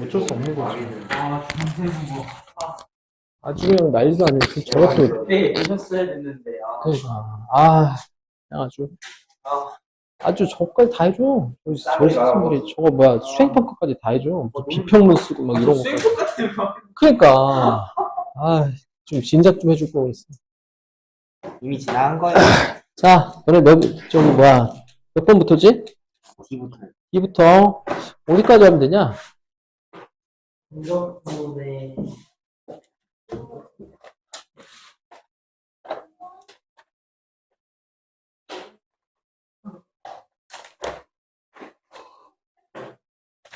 어쩔 수 없는 거지. 아, 중세는 뭐. 아주 그냥 난리도 아니고 그 저것도 네, 오셨어야 됐는데. 아, 그러니까 아 그냥 아주 아, 아주 저거까지 다 해줘. 저기 저기 학생들이 저거 뭐야 수행 평가까지 다 해줘. 뭐 무슨 비평문 쓰고 막 이런 거. 같은 거. 그러니까 아좀 진작 좀 해줄 거 있어. 이미 지나간 거예요. 자, 너네 몇, 저기 뭐야, 몇 번부터지? D부터. 2부터 어디까지 하면 되냐? 공격부대.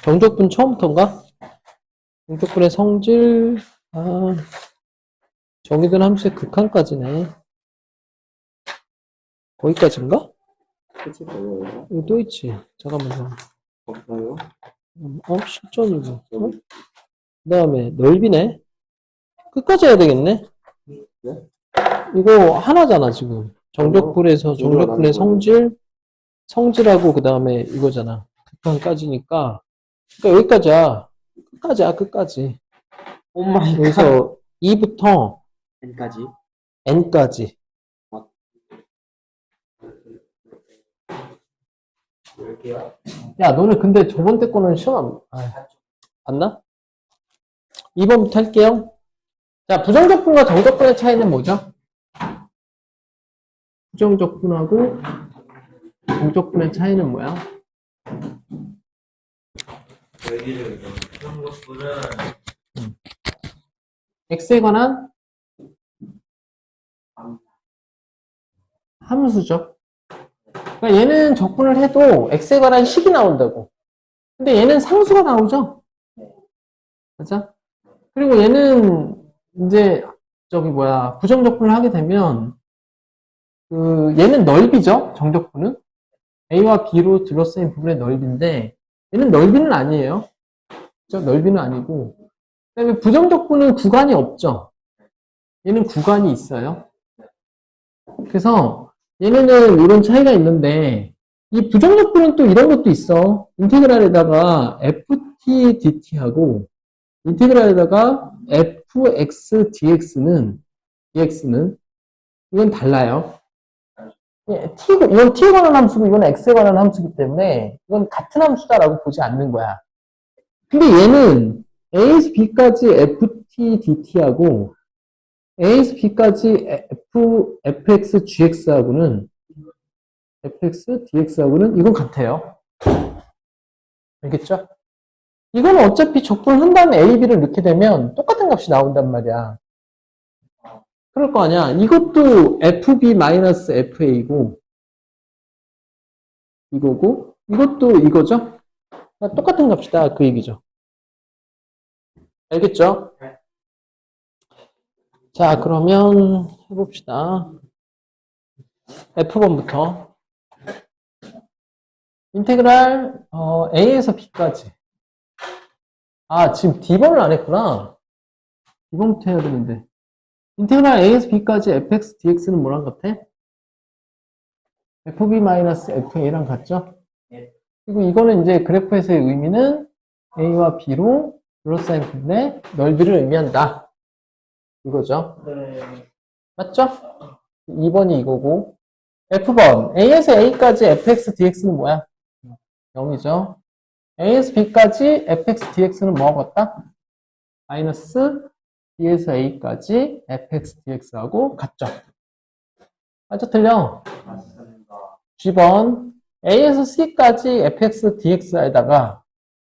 정적분 처음부터인가? 정적분의 성질, 아, 정의된 함수의 극한까지네. 거기까지인가? 뭐예요? 이거 또 있지. 잠깐만요. 없어요? 음, 어, 실전이고. 어? 그 다음에 넓이네. 끝까지 해야 되겠네. 네? 이거 하나잖아, 지금. 정적분에서 정적분의. 성질, 성질하고 그 다음에 이거잖아. 극한까지니까. 그러니까 여기까지야. 끝까지야, 끝까지. 오마이 여기서 2부터 N까지. n까지. 야, 너는 근데 저번 때 거는 시험 안, 아, 봤나? 2번부터 할게요. 자, 부정적분과 정적분의 차이는 뭐죠? 부정적분하고 정적분의 차이는 뭐야? 그런 것들은 x에 관한 함수죠. 그러니까 얘는 적분을 해도 x에 관한 식이 나온다고. 근데 얘는 상수가 나오죠? 맞아? 그리고 얘는 이제 저기 뭐야 부정적분을 하게 되면 그 얘는 넓이죠 정적분은 a와 b로 둘러싸인 부분의 넓이인데 얘는 넓이는 아니에요. 그죠? 넓이는 아니고 그다음에 부정적분은 구간이 없죠. 얘는 구간이 있어요. 그래서 얘네는 이런 차이가 있는데 이 부정적분은 또 이런 것도 있어. 인테그랄에다가 ft dt하고 인테그랄에다가 fx dx는 dx는 이건 달라요. 예, t 이건 t에 관한 함수고 이건 x에 관한 함수기 때문에 이건 같은 함수다라고 보지 않는 거야. 근데 얘는 a에서 b까지 ft dt하고 a에서 b까지 f fx gx하고는 fx dx하고는 이건 같아요. 알겠죠? 이건 어차피 적분을 한 다음에 a, b를 넣게 되면 똑같은 값이 나온단 말이야. 그럴 거 아니야. 이것도 fb-fa고 이거고 이것도 이거죠? 똑같은 값이다. 그 얘기죠. 알겠죠? 네. 자, 그러면 해봅시다. F번부터. 인테그랄, 어, A에서 B까지. 아, 지금 D번을 안 했구나. D번부터 해야 되는데. 인테그랄 A에서 B까지 fx, dx는 뭐랑 같아? fb-fa랑 같죠? 네. 그리고 이거는 이제 그래프에서의 의미는 A와 B로 둘러싸인 부분의 넓이를 의미한다. 이거죠. 네. 맞죠? 2번이 이거고 F번 A에서 A까지 fx dx는 뭐야? 0이죠. A에서 B까지 fx dx는 뭐하고 같다? 마이너스 B에서 A까지 fx dx하고 같죠. 맞죠? 틀려? 맞습니다. G번 A에서 C까지 fx dx에다가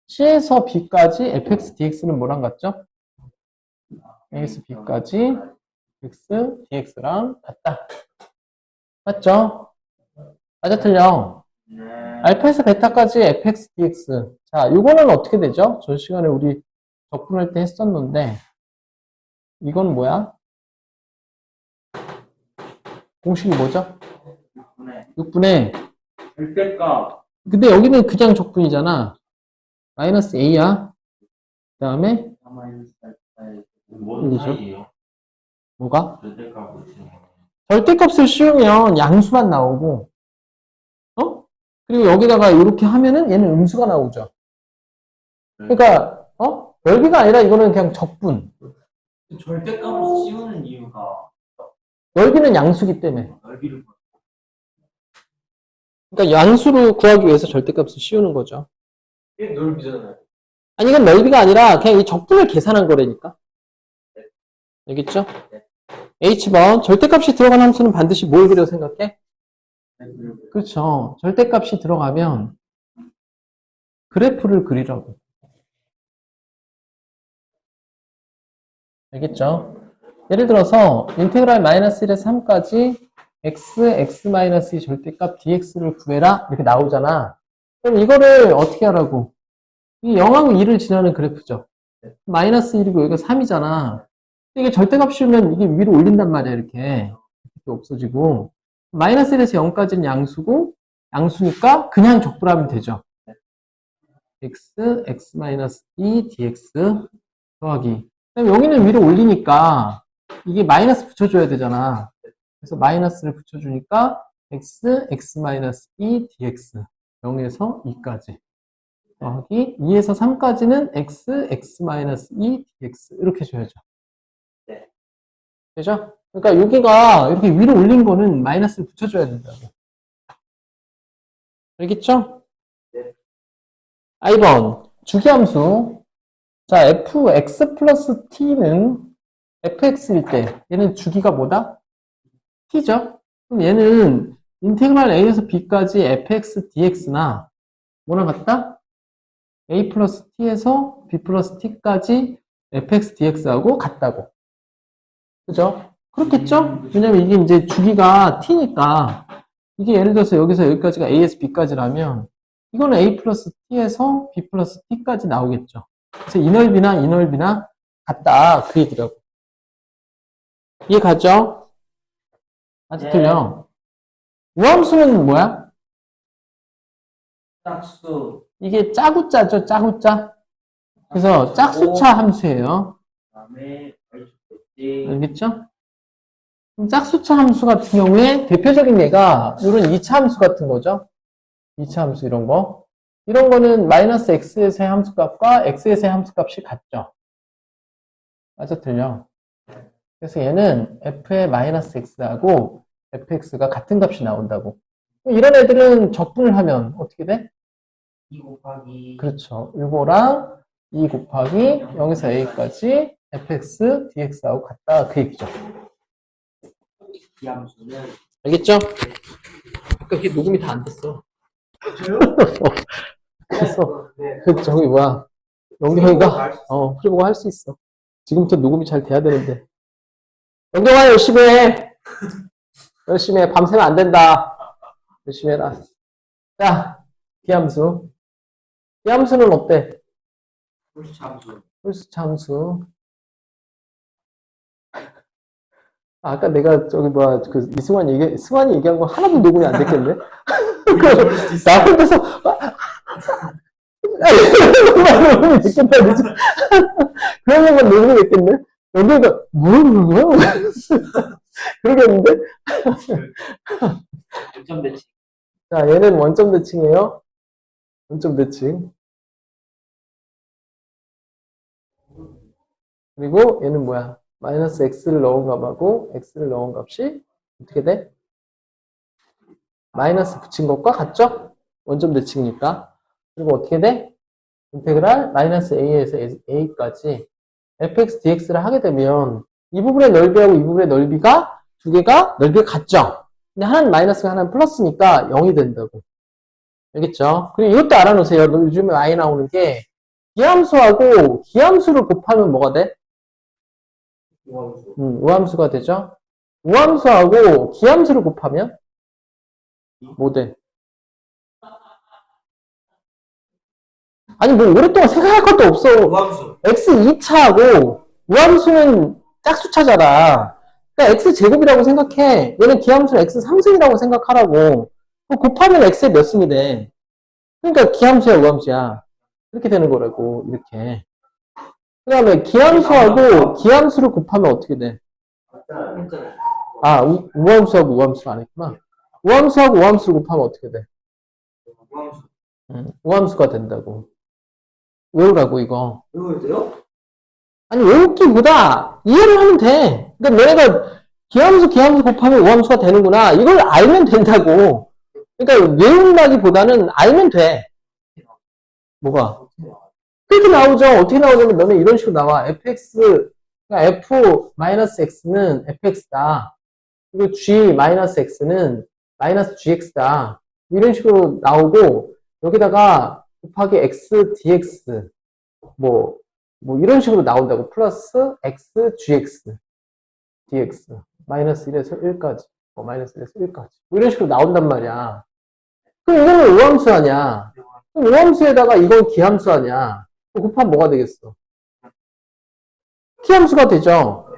C에서 B까지 fx dx는 뭐랑 같죠? A에서 B까지 x dx랑 같다. 맞죠? 맞아 틀려. 네. 알파에서 베타까지 fx dx. 자, 이거는 어떻게 되죠? 전 시간에 우리 적분할 때 했었는데 이건 뭐야? 공식이 뭐죠? 네. 6분의 절대값. 근데 여기는 그냥 적분이잖아. 마이너스 a야. 그 다음에. 뭔? 차이예요? 뭐가? 절대값을 씌우면 양수만 나오고, 어? 그리고 여기다가 이렇게 하면은 얘는 음수가 나오죠. 그러니까 어? 넓이가 아니라 이거는 그냥 적분. 절대값을 씌우는 이유가 넓이는 양수기 때문에. 넓이를 보- 그러니까 양수를 구하기 위해서 절대값을 씌우는 거죠. 이게 넓이잖아요. 아니, 이건 넓이가 아니라 그냥 이 적분을 계산한 거라니까. 알겠죠? H번, 절대값이 들어간 함수는 반드시 뭘 그려 생각해? 그렇죠. 절대값이 들어가면 그래프를 그리라고. 알겠죠? 예를 들어서 인테그랄 마이너스 1에서 3까지 x, x 마이너스 2 절대값 dx를 구해라 이렇게 나오잖아. 그럼 이거를 어떻게 하라고? 이 0하고 2를 지나는 그래프죠. 마이너스 1이고 여기가 3이잖아. 이게 절대값 씌우면 이게 위로 올린단 말이야 이렇게. 이렇게 없어지고 마이너스 1에서 0까지는 양수고 양수니까 그냥 적분하면 되죠. x, x 마이너스 2 dx 더하기 그다음에 여기는 위로 올리니까 이게 마이너스 붙여줘야 되잖아. 그래서 마이너스를 붙여주니까 x, x 마이너스 2 dx 0에서 2까지 더하기 2에서 3까지는 x, x 마이너스 2 dx 이렇게 줘야죠. 네. 되죠? 그러니까 여기가 이렇게 위로 올린 거는 마이너스를 붙여줘야 된다고. 알겠죠? 네. I번 주기함수 자 fx 플러스 t는 fx일 때 얘는 주기가 뭐다? t죠? 그럼 얘는 인테그랄 a에서 b까지 fx dx나 뭐랑 같다? a 플러스 t에서 b 플러스 t까지 fx dx하고 같다고. 그죠? 그렇겠죠? 왜냐면 이게 이제 주기가 t니까 이게 예를 들어서 여기서 여기까지가 a에서 b까지라면 이거는 a 플러스 t에서 b 플러스 t까지 나오겠죠. 그래서 이 넓이나 이 넓이나 같다 그 얘기라고. 이해 가죠? 아직 네. 틀려. 우함수는 뭐야? 짝수 이게 짜구짜죠, 짜구짜. 그래서 짝수차 함수예요. 그다음에 얼추겠지. 알겠죠? 짝수차 함수 같은 경우에 대표적인 예가 이런 2차 함수 같은 거죠. 2차 함수 이런 거. 이런 거는 마이너스 x에서의 함수값과 x에서의 함수값이 같죠. 맞아 틀려. 그래서 얘는 f의 마이너스 x하고 fx가 같은 값이 나온다고. 이런 애들은 적분을 하면 어떻게 돼? 2 곱하기 그렇죠. 이거랑 2 곱하기 0에서 a까지 fx, dx하고 같다. 그 얘기죠. 이 함수는 알겠죠? 아까 이게 녹음이 다 안 됐어. 저요? 그래서 네. 그 저기 뭐야 영경이가 어 프리보가 할 수 있어. 지금부터 녹음이 잘 돼야 되는데. 영경아 열심히 해. 열심히 해. 밤새면 안 된다. 열심히 해라. 자, 비함수. 비함수는 어때? 홀수 함수 홀수 참수. 아, 아까 내가 저기 뭐야 그 이승환 얘기 승환이 얘기한 거 하나도 녹음이 안 됐겠네. 나 혼자서 녹음이 됐겠다 그지? 그런 것만 녹음이 됐겠네. 여기가 거야? 그러겠는데? 원점 대칭 자, 얘는 원점 대칭이에요. 원점 대칭. 그리고 얘는 뭐야? 마이너스 x를 넣은 값하고 x를 넣은 값이 어떻게 돼? 마이너스 붙인 것과 같죠? 원점 대칭이니까. 그리고 어떻게 돼? 인테그랄 마이너스 a에서 a까지 fx dx를 하게 되면 이 부분의 넓이하고 이 부분의 넓이가 두 개가 넓이가 같죠? 근데 하나는 마이너스가 하나는 플러스니까 0이 된다고. 알겠죠? 그리고 이것도 알아놓으세요. 요즘에 많이 나오는 게 기함수하고 기함수를 곱하면 뭐가 돼? 우함수 음, 우함수가 되죠? 우함수하고 기함수를 곱하면 뭐 돼? 아니 뭐 오랫동안 생각할 것도 없어. 우함수 x 2차하고 우함수는 짝수차잖아. 그러니까 x 제곱이라고 생각해. 얘는 기함수는 x 3승이라고 생각하라고. 곱하면 x의 몇 승이 돼? 그러니까 기함수야 우함수야. 이렇게 되는 거라고 이렇게. 그 다음에 기함수하고 기함수를 곱하면 어떻게 돼? 아 우, 우함수하고 우함수를 안 했구나. 우함수하고 우함수를 곱하면 어떻게 돼? 우함수 음, 우함수가 된다고. 외우라고, 이거. 이거 돼요? 아니, 외우기보다 이해를 하면 돼. 그러니까 너네가 기함수, 기함수 곱하면 오함수가 되는구나. 이걸 알면 된다고. 그러니까 외운다기보다는 알면 돼. 뭐가? 그렇게 나오죠. 어떻게 나오냐면 너는 이런 식으로 나와. fx, 그러니까 f-x는 fx다. 그리고 g-x는 마이너스 gx다. 이런 식으로 나오고 여기다가 곱하기 x dx 뭐, 뭐 이런 식으로 나온다고. 플러스 x gx dx 마이너스 1에서 1까지 뭐 마이너스 1에서 1까지 뭐 이런 식으로 나온단 말이야. 그럼 이거는 오함수 아니야. 그럼 오함수에다가 이건 기함수 아니야. 곱하면 뭐가 되겠어? 키함수가 되죠.